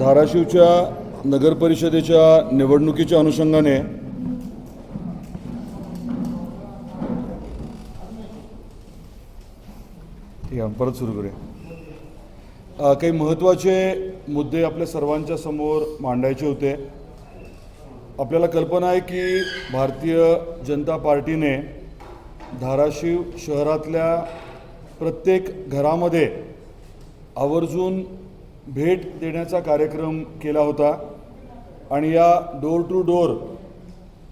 धाराशिवच्या नगरपरिषदेच्या निवडणुकीच्या अनुषंगाने ठीक आहे परत सुरू करूया. काही महत्त्वाचे मुद्दे आपल्या सर्वांच्या समोर मांडायचे होते. आपल्याला कल्पना आहे की भारतीय जनता पार्टीने धाराशिव शहरातल्या प्रत्येक घरामध्ये आवर्जून भेट देण्याचा कार्यक्रम केला होता आणि या डोर टू डोर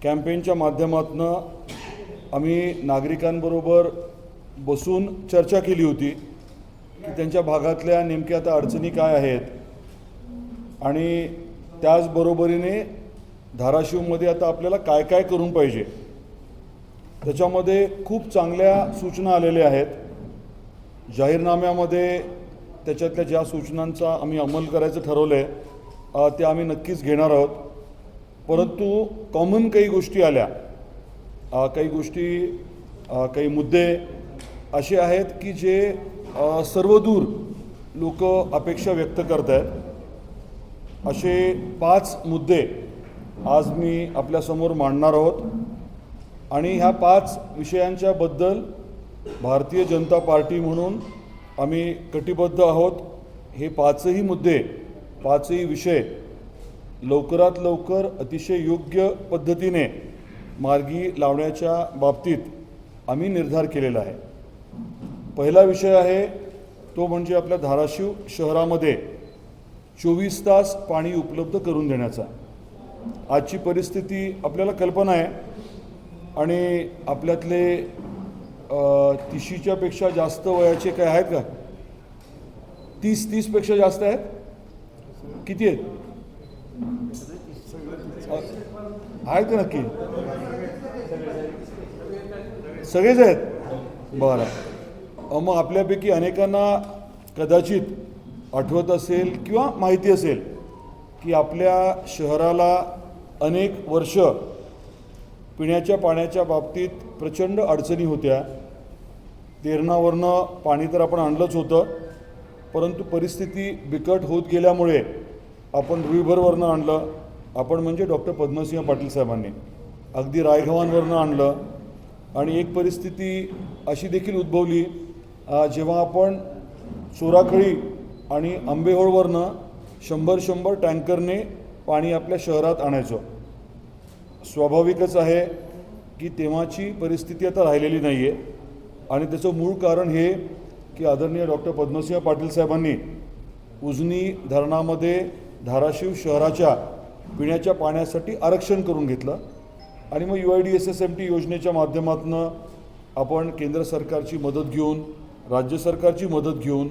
कॅम्पेनच्या माध्यमातून आम्ही नागरिकांबरोबर बसून चर्चा केली होती की त्यांच्या भागातल्या नेमक्या आता अडचणी काय आहेत. आणि त्याचबरोबरीने धाराशिवमध्ये आता आपल्याला काय काय करून पाहिजे त्याच्यामध्ये खूप चांगल्या सूचना आलेल्या आहेत. जाहीरनाम्यामध्ये त्याच्यातल्या ज्या सूचनांचा आम्ही अंमल करायचं ठरवलं आहे ते आम्ही नक्कीच घेणार आहोत. परंतु कॉमन काही गोष्टी आल्या. काही गोष्टी काही मुद्दे असे आहेत की जे सर्वदूर लोक अपेक्षा व्यक्त करत आहेत असे पाच मुद्दे आज मी आपल्यासमोर मांडणार आहोत. आणि ह्या पाच विषयांच्याबद्दल भारतीय जनता पार्टी म्हणून आम्ही कटिबद्ध आहोत. हे पाचही मुद्दे पाचही विषय लवकरात लवकर अतिशय योग्य पद्धतीने मार्गी लावण्याच्या बाबतीत आम्ही निर्धार केलेला आहे. पहिला विषय आहे तो म्हणजे आपल्या धाराशिव शहरामध्ये चोवीस तास पाणी उपलब्ध करून देण्याचा. आजची परिस्थिती आपल्याला कल्पना आहे आणि आपल्यातले तिशीच्यापेक्षा जास्त वयाचे काय आहेत का? तीस तीसपेक्षा जास्त आहेत? किती आहेत? आहेत का नक्की? सगळेच आहेत? बरं. मग आपल्यापैकी अनेकांना कदाचित आठवत असेल किंवा माहिती असेल की आपल्या शहराला अनेक वर्ष पिण्याच्या पाण्याच्या बाबतीत प्रचंड अडचणी होत्या. तेरणावरनं पाणी तर आपण आणलंच होतं. परंतु परिस्थिती बिकट होत गेल्यामुळे आपण रुईभरवरनं आणलं. आपण म्हणजे डॉक्टर पद्मसिंह पाटील साहेबांनी. अगदी रायगव्हाणवरनं आणलं. आणि एक परिस्थिती अशी देखील उद्भवली जेव्हा आपण चोराखळी आणि आंबेहोळवरनं शंभर शंभर टँकरने पाणी आपल्या शहरात आणायचो. स्वाभाविकच आहे की तेव्हाची परिस्थिती आता राहिलेली नाही आहे आणि त्याचं मूळ कारण हे की आदरणीय डॉक्टर पद्मसिंह पाटील साहेबांनी उजनी धरणामध्ये धाराशिव शहराच्या पिण्याच्या पाण्यासाठी आरक्षण करून घेतलं. आणि मग U I D S S M T योजनेच्या माध्यमातून आपण केंद्र सरकारची मदत घेऊन राज्य सरकारची मदत घेऊन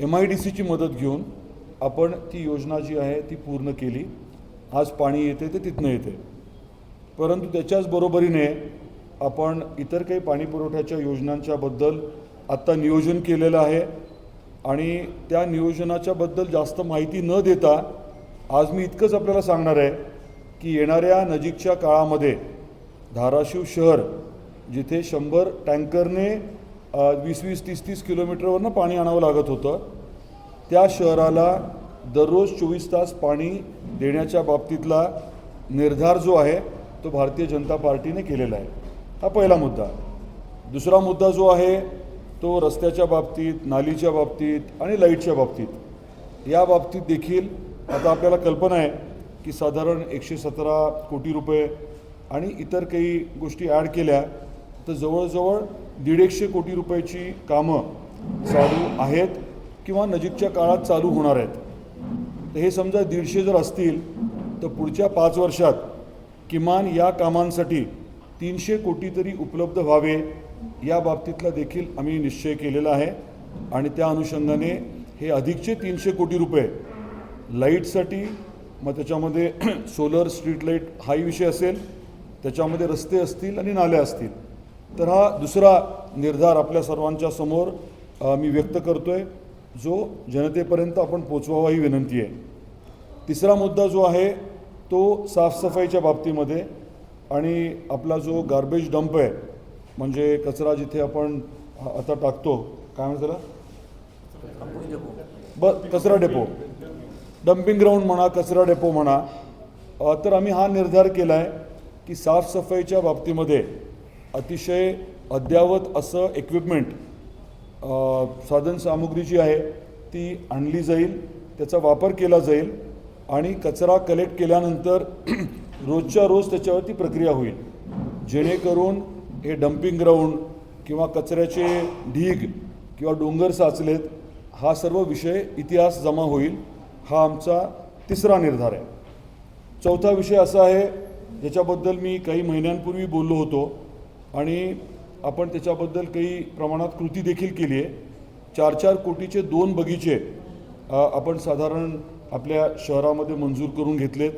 एम आय डी सीची मदत घेऊन आपण ती योजना जी आहे ती पूर्ण केली. आज पाणी येते ते तिथनं येते. परंतु त्याच्याच बरोबरीने आपण इतर काही पाणी पुरवठ्याच्या योजनांच्याबद्दल आत्ता नियोजन केलेलं आहे. आणि त्या नियोजनाच्याबद्दल जास्त माहिती न देता आज मी इतकंच आपल्याला सांगणार आहे की येणाऱ्या नजीकच्या काळामध्ये धाराशिव शहर जिथे शंभर टँकरने वीस वीस तीस तीस किलोमीटरवरनं पाणी आणावं लागत होतं त्या शहराला दररोज चोवीस तास पाणी देण्याच्या बाबतीतला निर्धार जो आहे तो भारतीय जनता पार्टीने केलेला आहे. हा पहिला मुद्दा. दुसरा मुद्दा जो आहे तो रस्त्याच्या बाबतीत नालीच्या बाबतीत आणि लाईटच्या बाबतीत. या बाबतीत देखील आता आपल्याला कल्पना आहे की साधारण एकशे सतरा कोटी रुपये आणि इतर काही गोष्टी ॲड केल्या तर जवळजवळ दीड एकशे कोटी रुपयाची कामं चालू आहेत किंवा नजीकच्या काळात चालू होणार आहेत. तर हे समजा दीडशे जर असतील तर पुढच्या पाच वर्षात किमान या कामांसाठी तीनशे कोटी तरी उपलब्ध व्हावे या बाबतीतला देखील आम्ही निश्चय केलेला आहे. आणि त्या अनुषंगाने हे अधिकचे तीनशे कोटी रुपये लाईटसाठी मग त्याच्यामध्ये सोलर स्ट्रीट लाइट हाही विषय असेल त्याच्यामध्ये रस्ते असतील आणि नाल्या असतील. तर हा दुसरा निर्धार आपल्या सर्वांच्या समोर मी व्यक्त करतो आहे जो जनतेपर्यंत आपण पोचवावा ही विनंती आहे. तिसरा मुद्दा जो आहे तो साफसफाईच्या बाबतीमध्ये आणि आपला जो गार्बेज डंप आहे म्हणजे कचरा जिथे आपण आता टाकतो काय म्हणतो त्याला? ब कचरा डेपो. डम्पिंग ग्राउंड म्हणा कचरा डेपो म्हणा तर आम्ही हा निर्धार केला आहे की साफसफाईच्या बाबतीमध्ये अतिशय अद्ययावत असं इक्विपमेंट साधनसामुग्री जी आहे ती आणली जाईल त्याचा वापर केला जाईल आणि कचरा कलेक्ट केल्यानंतर रोजच्या रोज त्याच्यावरती प्रक्रिया होईल. जेणेकरून हे डम्पिंग ग्राउंड किंवा कचऱ्याचे ढीग किंवा डोंगर साचलेत हा सर्व विषय इतिहास जमा होईल हा आमचा तिसरा निर्धार आहे. चौथा विषय असा आहे ज्याच्याबद्दल मी काही महिन्यांपूर्वी बोललो होतो आणि आपण त्याच्याबद्दल काही प्रमाणात कृती देखील केली आहे. चार चार कोटीचे दोन बगीचे आपण साधारण आपल्या शहरामध्ये मंजूर करून घेतलेत.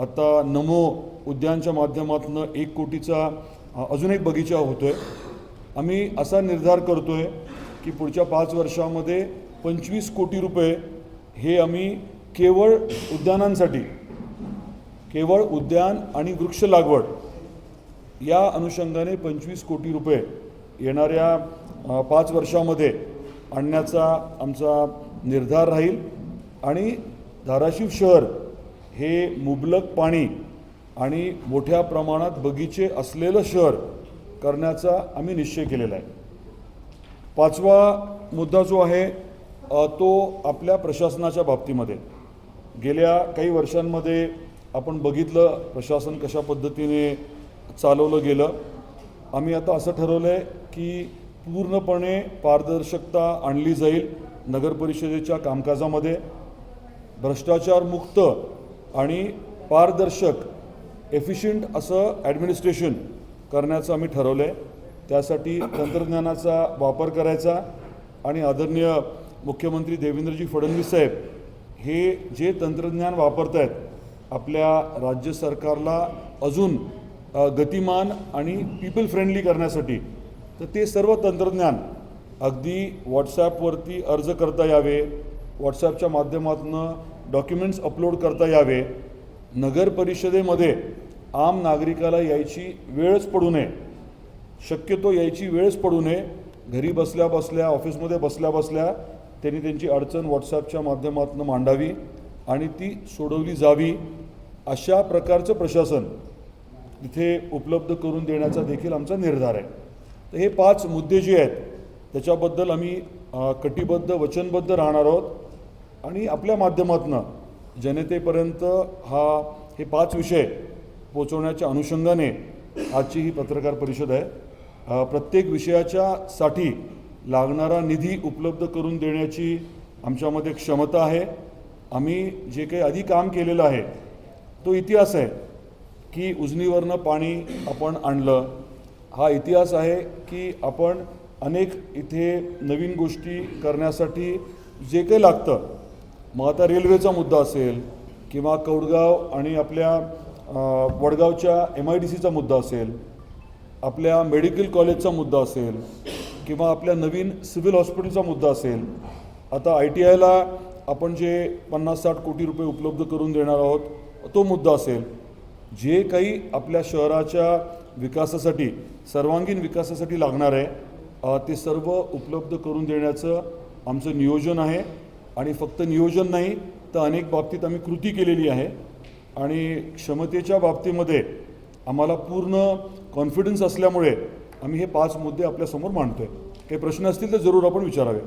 आता नमो उद्यानच्या माध्यमातून एक कोटीचा अजून एक बगीचा होतो आहे आम्ही असा निर्धार करतो आहे की पुढच्या पाच वर्षामध्ये पंचवीस कोटी रुपये हे आम्ही केवळ उद्यानांसाठी केवळ उद्यान आणि वृक्ष लागवड या अनुषंगाने पंचवीस कोटी रुपये येणाऱ्या पाच वर्षामध्ये आणण्याचा आमचा निर्धार राहील. आणि धाराशिव शहर हे मुबलक पाणी आणि मोठ्या प्रमाणात बगीचे असलेलं शहर करण्याचा आम्ही निश्चय केलेला आहे. पाचवा मुद्दा जो आहे तो आपल्या प्रशासनाच्या बाबतीमध्ये. गेल्या काही वर्षांमध्ये आपण बघितलं प्रशासन कशा पद्धतीने चालवलं गेलं. आम्ही आता असं ठरवलं आहे की पूर्णपणे पारदर्शकता आणली जाईल नगरपरिषदेच्या कामकाजामध्ये. भ्रष्टाचारमुक्त आणि पारदर्शक एफिशियंट असं ॲडमिनिस्ट्रेशन करण्याचं आम्ही ठरवलं आहे त्यासाठी तंत्रज्ञानाचा वापर करायचा आणि आदरणीय मुख्यमंत्री देवेंद्रजी फडणवीस साहेब हे जे तंत्रज्ञान वापरत आहेत आपल्या राज्य सरकारला अजून गतिमान आणि पीपल फ्रेंडली करण्यासाठी तर ते सर्व तंत्रज्ञान अगदी व्हॉट्सॲपवरती अर्ज करता यावे व्हॉट्सॲपच्या माध्यमातून डॉक्युमेंट्स अपलोड करता यावे. नगर परिषदेमध्ये आम नागरिकाला यायची वेळच पडू नये. शक्यतो यायची वेळच पडू नये. घरी बसल्या बसल्या ऑफिसमध्ये बसल्या बसल्या त्यांनी त्यांची अडचण व्हॉट्सॲपच्या माध्यमातून मांडावी आणि ती सोडवली जावी. अशा प्रकारचं प्रशासन तिथे उपलब्ध करून देण्याचा देखील आमचा निर्धार आहे. तर हे पाच मुद्दे जे आहेत त्याच्याबद्दल आम्ही कटिबद्ध वचनबद्ध राहणार आहोत. आणि आपल्या माध्यमातून जनतेपर्यंत हा हे पाच विषय पोचवण्याच्या अनुषंगाने आजची ही पत्रकार परिषद आहे. प्रत्येक विषयाच्या साठी लागणारा निधी उपलब्ध करून देण्याची आमच्यामध्ये क्षमता आहे. आम्ही जे काही आधी काम केलेलं आहे तो इतिहास आहे की उजनीवरनं पाणी आपण आणलं. हा इतिहास आहे की आपण अनेक इथे नवीन गोष्टी करण्यासाठी जे काही लागतं मग आता रेल्वेचा मुद्दा असेल किंवा कौडगाव आणि आपल्या वडगावच्या एम आय डी सीचा मुद्दा असेल आपल्या मेडिकल कॉलेजचा मुद्दा असेल किंवा आपल्या नवीन सिव्हिल हॉस्पिटलचा मुद्दा असेल आता आय टी आयला आपण जे पन्नास साठ कोटी रुपये उपलब्ध करून देणार आहोत तो मुद्दा असेल. जे काही आपल्या शहराच्या विकासासाठी सर्वांगीण विकासासाठी लागणार आहे ते सर्व उपलब्ध करून देण्याचं आमचं नियोजन आहे. आणि फक्त नियोजन नाही तर अनेक बाबतीत आम्ही कृती केलेली आहे. आणि क्षमतेच्या बाबतीमध्ये आम्हाला पूर्ण कॉन्फिडन्स असल्यामुळे आम्ही हे पाच मुद्दे आपल्यासमोर मांडतोय. काही प्रश्न असतील तर जरूर आपण विचारावे.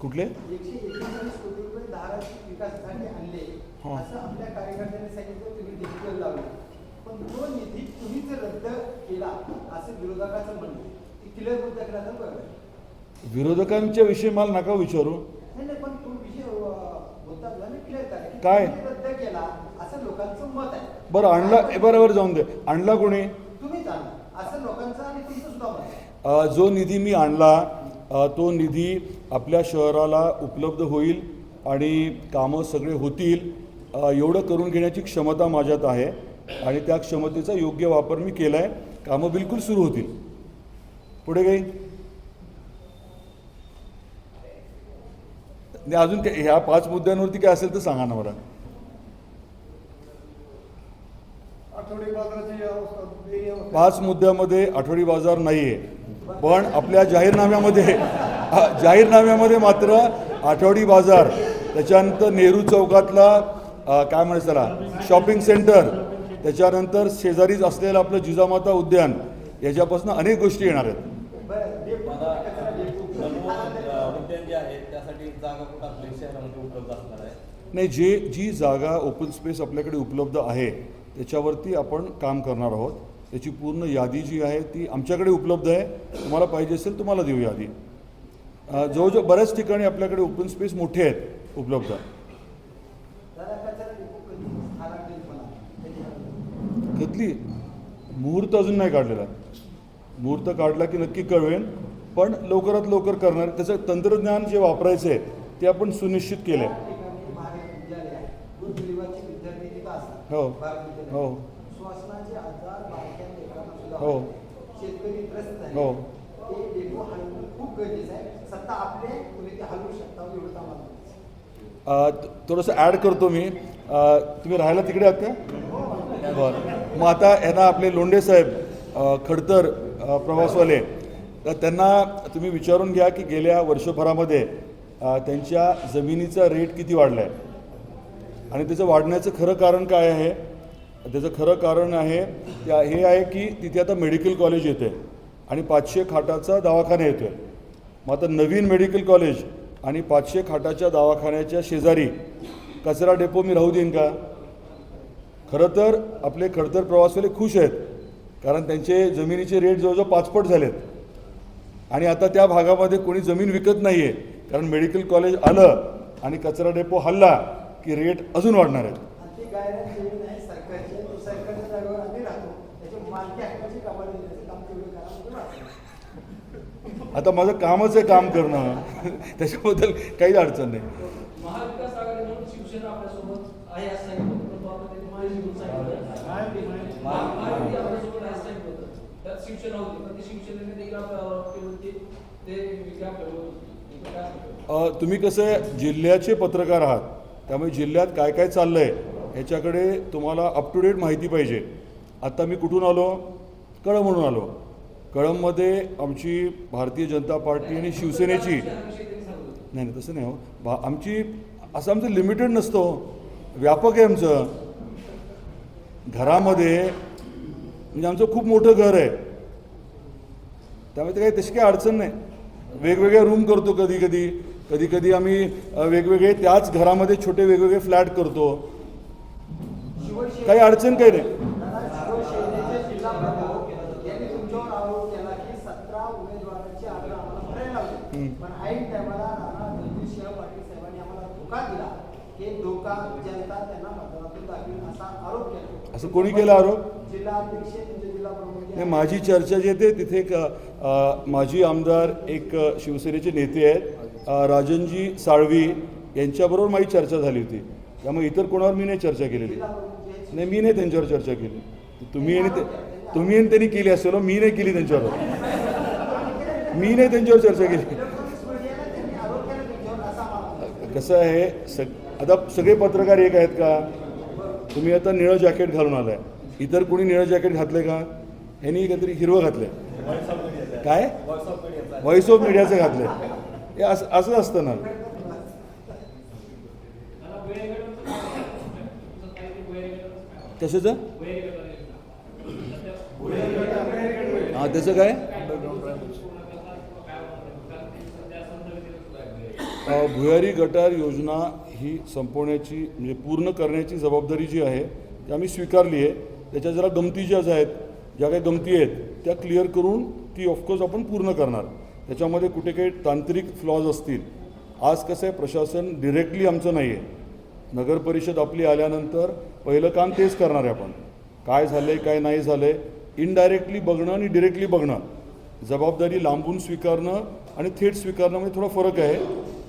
कुठले? हा. तुम्ही निधी तुम्हीच रद्द केला असं विरोधकाचं म्हणणं ते क्लिअर विरोधकांच्या विषयी मला नका विचारू. नाही पण तो विषय क्लिअर करा काय? तुम्ही रद्द केला असं लोकांचं मत आहे. बरं आणला ए, बरं बरं जाऊन दे. आणला कोणी? तुम्हीच आणला असं लोकांचं आणि तुमचं सुद्धा मत आहे. अ, जो निधी मी आणला तो निधी आपल्या शहराला उपलब्ध होईल आणि कामं सगळे होतील एवढं करून घेण्याची क्षमता माझ्यात आहे. आणि त्या क्षमतेचा योग्य वापर मी केला आहे कामं बिलकुल सुरू होतील. पुढे काही? अजून काय? ह्या पाच मुद्द्यांवरती काय असेल तर सांगा ना मला पाच मुद्द्यामध्ये आठवडी बाजार नाही आहे पण आपल्या जाहीरनाम्यामध्ये जाहीरनाम्यामध्ये मात्र आठवडी बाजार त्याच्यानंतर नेहरू चौकातला काय म्हणायचं त्याला? शॉपिंग सेंटर त्याच्यानंतर शेजारीच असलेलं आपलं जिजामाता उद्यान याच्यापासून अनेक गोष्टी येणार आहेत. नाही जे जी जागा ओपन स्पेस आपल्याकडे उपलब्ध आहे त्याच्यावरती आपण काम करणार आहोत. त्याची पूर्ण यादी जी आहे ती आमच्याकडे उपलब्ध आहे. तुम्हाला पाहिजे असेल तुम्हाला देऊ यादी. जवळजवळ बऱ्याच ठिकाणी आपल्याकडे ओपन स्पेस मोठे आहेत उपलब्ध दादा कचरा डेपो कधी स्थानात येईल मला त्याच्यावर. घेतली. मुहूर्त अजून नाही काढलेला. मुहूर्त काढला की नक्की कळवेन पण लवकरात लवकर करणार. त्याचं तंत्रज्ञान जे वापरायचं आहे ते आपण सुनिश्चित केलं आहे हो. हो. हो. हो थोडंसं ॲड करतो मी. तुम्ही राहायला तिकडे आहात का? बरं. मग आता ह्यांना आपले लोंढे साहेब खडतर प्रवासवाले तर त्यांना तुम्ही विचारून घ्या की गेल्या वर्षभरामध्ये त्यांच्या जमिनीचा रेट किती वाढला आहे आणि त्याचं वाढण्याचं खरं कारण काय आहे? त्याचं खरं कारण आहे त्या हे आहे की तिथे आता मेडिकल कॉलेज येते आणि पाचशे खाटाचा दवाखाना येतो आहे मग आता नवीन मेडिकल कॉलेज आणि पाचशे खाटाच्या दवाखान्याच्या शेजारी कचरा डेपो मी राहू देईन का? खरं तर आपले खडतर प्रवासवाले खुश आहेत कारण त्यांचे जमिनीचे रेट जवळजवळ पाचपट झालेत. आणि आता त्या भागामध्ये कोणी जमीन विकत नाही आहे कारण मेडिकल कॉलेज आलं आणि कचरा डेपो हल्ला की रेट अजून वाढणार आहेत. आता माझं कामच आहे काम करणं. त्याच्याबद्दल काहीच अडचण नाही महाविकास आघाडी म्हणून शिवसेना आपल्यासोबत आहे असं सांगितलं होतं. परंतु आता त्यांनी महायुती म्हणून सांगितलं. महा- महायुती आपल्यासोबत आहे असं सांगितलं होतं. त्यात शिवसेना होती पण ते शिवसेनेने देखील आपल्यावर केलं ते ते विखे आपल्यावर होते. इथं काय सांगतो? अ, तुम्ही कसं जिल्ह्याचे पत्रकार आहात त्यामुळे जिल्ह्यात काय काय चाललं आहे ह्याच्याकडे तुम्हाला अप टू डेट माहिती पाहिजे आत्ता मी कुठून आलो कळम म्हणून आलो कळममध्ये आमची भारतीय जनता पार्टी आणि शिवसेनेची. नाही नाही तसं नाही हो भा आमची असं आमचं लिमिटेड नसतं हो. व्यापक आहे आमचं घरामध्ये म्हणजे आमचं खूप मोठं घर आहे. त्यामुळे ते काही तशी काही अडचण नाही. वेगवेगळ्या रूम करतो कधी कधी. कधी कधी आम्ही वेगवेगळे त्याच घरामध्ये छोटे वेगवेगळे फ्लॅट करतो. काही अडचण काही नाही दादा, शिवसेनेचे जिल्हा प्रमुख यांनी तुमच्यावर आरोप केला की सतरा उमेदवारांची अर्ज आम्हाला भरायला लावली पण ऐन टायमाला राणा रणजितसिंह पाटील साहेबांनी आम्हाला धोका दिला हे धोका जनता त्यांना मतदानातून दाखवेल असा आरोप केला असं कोणी केला आरोप? जिल्हा अध्यक्ष तुमचे जिल्हा प्रमुख जे नाही माझी चर्चा जी आहे तिथे एक माजी आमदार एक शिवसेनेचे नेते आहेत. राजनजी साळवी यांच्याबरोबर माझी चर्चा झाली होती. त्यामुळे इतर कोणावर मी नाही चर्चा केलेली. नाही मी नाही त्यांच्यावर चर्चा केली. तुम्ही आणि ते तुम्ही आणि त्यांनी केली असेल हो, मी नाही केली त्यांच्यावर. मी नाही त्यांच्यावर चर्चा केली. कसं आहे सग आता सगळे पत्रकार एक आहेत का? तुम्ही आता निळं जॅकेट घालून आलाय. इतर कोणी निळं जॅकेट घातलंय का? ह्यांनी काहीतरी हिरवं घातलंय. काय? व्हॉइस ऑफ मीडियाचं घातलंय. हे असं असं असतं ना. मला हा कशाचं हां त्याचं काय भुयारी गटार योजना ही संपवण्याची म्हणजे पूर्ण करण्याची जबाबदारी जी आहे ती आम्ही स्वीकारली आहे. त्याच्या जरा गमती ज्या आहेत ज्या काही गमती आहेत त्या क्लिअर करून ती ऑफकोर्स आपण पूर्ण करणार. त्याच्यामध्ये कुठे काही तांत्रिक फ्लॉज असतील. आज कसं आहे प्रशासन डिरेक्टली आमचं नाही आहे नगर परिषद आपली आल्यानंतर पहिलं काम तेच करणार आहे आपण. काय झालं आहे काय नाही झालं आहे इनडायरेक्टली बघणं आणि डिरेक्टली बघणं. जबाबदारी लांबून स्वीकारणं आणि थेट स्वीकारणं म्हणजे थोडा फरक आहे.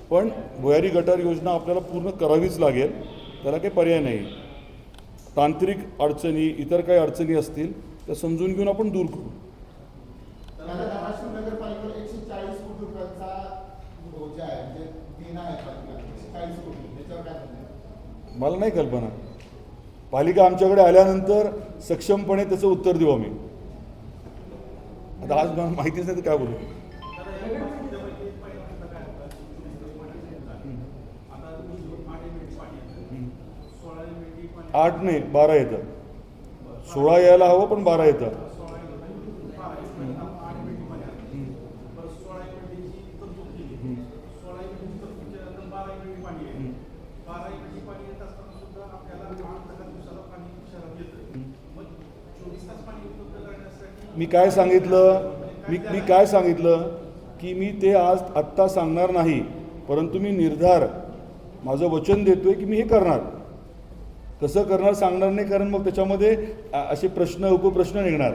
पण भुयारी गटार योजना आपल्याला पूर्ण करावीच लागेल. त्याला काही पर्याय नाही. तांत्रिक अडचणी इतर काही अडचणी असतील त्या समजून घेऊन आपण दूर करू. मला म्हणजे मला नाही कल्पना. पालिका आमच्याकडे आल्यानंतर सक्षमपणे त्याचं उत्तर देऊ आम्ही. आता आज मला माहितीच नाही तर काय बोलू. आठ नाही बारा येतं. सोळा यायला हवं पण बारा येतं. मी काय सांगितलं? मी मी काय सांगितलं? की मी ते आज आत्ता सांगणार नाही परंतु मी निर्धार माझं वचन देतोय की मी हे करणार. कसं करणार सांगणार नाही कारण मग त्याच्यामध्ये असे प्रश्न उपप्रश्न निघणार.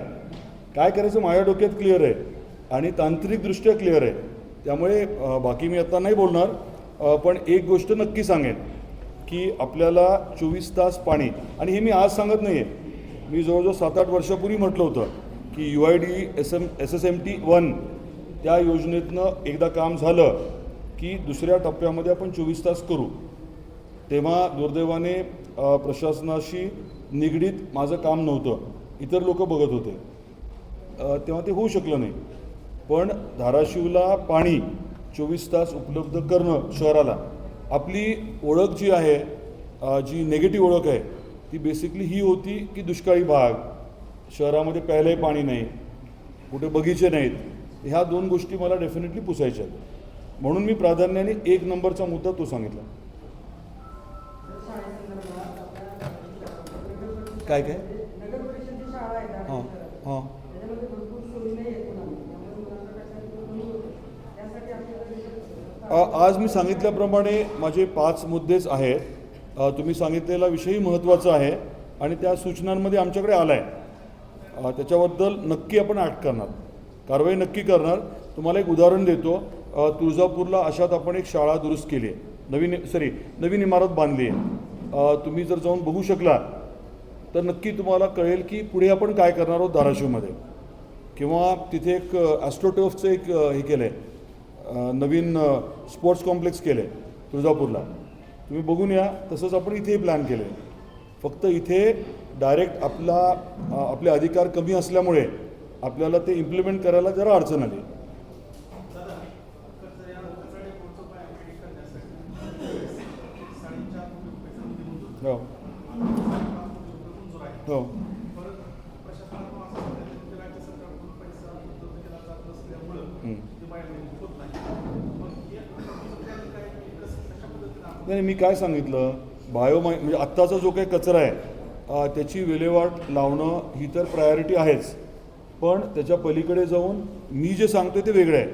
काय करायचं माझ्या डोक्यात क्लिअर आहे आणि तांत्रिकदृष्ट्या क्लिअर आहे. त्यामुळे बाकी मी आता नाही बोलणार पण एक गोष्ट नक्की सांगेन की आपल्याला चोवीस तास पाणी आणि हे मी आज सांगत नाही आहे मी जवळजवळ सात आठ वर्षापूर्वी म्हटलं होतं की U I D S M S S M T one त्या योजनेतनं एकदा काम झालं की दुसऱ्या टप्प्यामध्ये आपण चोवीस तास करू. तेव्हा दुर्दैवाने प्रशासनाशी निगडीत माझं काम नव्हतं. इतर लोक बघत होते. तेव्हा ते होऊ शकलं नाही. पण धाराशिवला पाणी चोवीस तास उपलब्ध करणं शहराला आपली ओळख जी आहे जी निगेटिव्ह ओळख आहे ती बेसिकली ही होती की दुष्काळी भाग. शहरामध्ये प्यायलाही पाणी नाही. कुठे बगीचे नाहीत. ह्या दोन गोष्टी मला डेफिनेटली पुसायच्या आहेत. म्हणून मी प्राधान्याने एक नंबरचा मुद्दा तो सांगितला. होतं. त्यासाठी आपल्याला अ, आज मी सांगितल्याप्रमाणे माझे पाच मुद्देच आहेत. तुम्ही सांगितलेला विषयही महत्त्वाचा आहे आणि त्या सूचनांमध्ये आमच्याकडे आला आहे त्याच्याबद्दल नक्की आपण ॲक्ट करणार. कारवाई नक्की करणार. तुम्हाला एक उदाहरण देतो. तुळजापूरला अशात आपण एक शाळा दुरुस्त केली आहे. नवीन सॉरी नवीन इमारत बांधली आहे. तुम्ही जर जाऊन बघू शकला तर नक्की तुम्हाला कळेल की पुढे आपण काय करणार आहोत धाराशिवमध्ये. किंवा तिथे एक ॲस्ट्रोटर्फचं एक हे केलं आहे नवीन स्पोर्ट्स कॉम्प्लेक्स केलं आहे तुळजापूरला. तुम्ही बघून या तसंच आपण इथेही प्लॅन केले फक्त इथे डायरेक्ट आपला आपले अधिकार कमी असल्यामुळे आपल्याला ते इम्प्लिमेंट करायला जरा अडचण आली. हो. हो. नाही मी काय सांगितलं? बायोमाय म्हणजे आत्ताचा जो काही कचरा आहे त्याची विल्हेवाट लावणं ही तर प्रायोरिटी आहेच. पण त्याच्या पलीकडे जाऊन मी जे सांगतोय ते वेगळं आहे.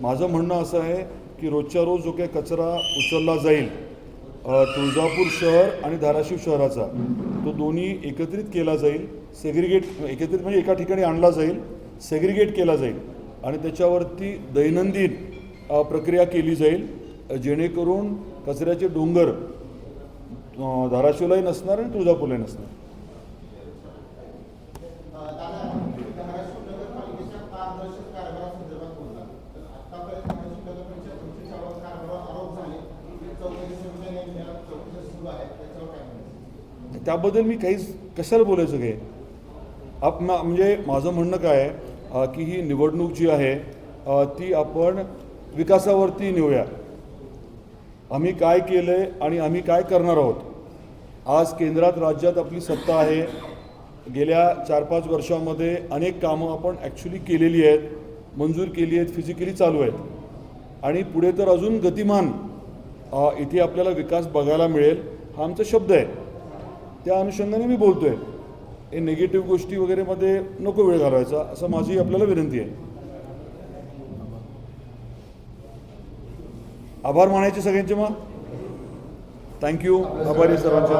माझं म्हणणं असं आहे की रोजच्या रोज जो काही कचरा उचलला जाईल तुळजापूर शहर आणि धाराशिव शहराचा. तो दोन्ही एकत्रित केला जाईल. सेग्रिगेट एकत्रित म्हणजे एका ठिकाणी आणला जाईल सेग्रिगेट केला जाईल आणि त्याच्यावरती दैनंदिन प्रक्रिया केली जाईल जेणेकरून कचऱ्याचे डोंगर धाराशिवलाही नसणार आणि तुळजापूरलाही नसणार अं, दादा तुम्ही धाराशिव नगरपालिकेच्या पारदर्शक कारभारासंदर्भात बोलला तर आतापर्यंत धाराशिव नगर परिषद पंचवीसावर कारभारावर आरोप झाले चौकशी समित्या नेमल्या चौकशी सुरू आहे त्याच्यावर काय म्हणतात त्याबद्दल मी काहीच कशाला बोलायचं काय आप म्हणजे माझं म्हणणं काय आहे की ही निवडणूक जी आहे ती आपण विकासावरती नेऊया. आम्ही काय केलं आहे आणि आम्ही काय करणार आहोत? आज केंद्रात राज्यात आपली सत्ता आहे. गेल्या चार पाच वर्षामध्ये अनेक कामं आपण ॲक्च्युली केलेली आहेत मंजूर केली आहेत फिजिकली चालू आहेत. आणि पुढे तर अजून गतिमान इथे आपल्याला विकास बघायला मिळेल हा आमचा शब्द आहे. त्या अनुषंगाने मी बोलतो आहे हे निगेटिव्ह गोष्टी वगैरेमध्ये नको वेळ घालवायचा असं माझी आपल्याला विनंती आहे. आभार मानायचे सगळ्यांचे मग. थँक्यू आभारी सर्वांचे.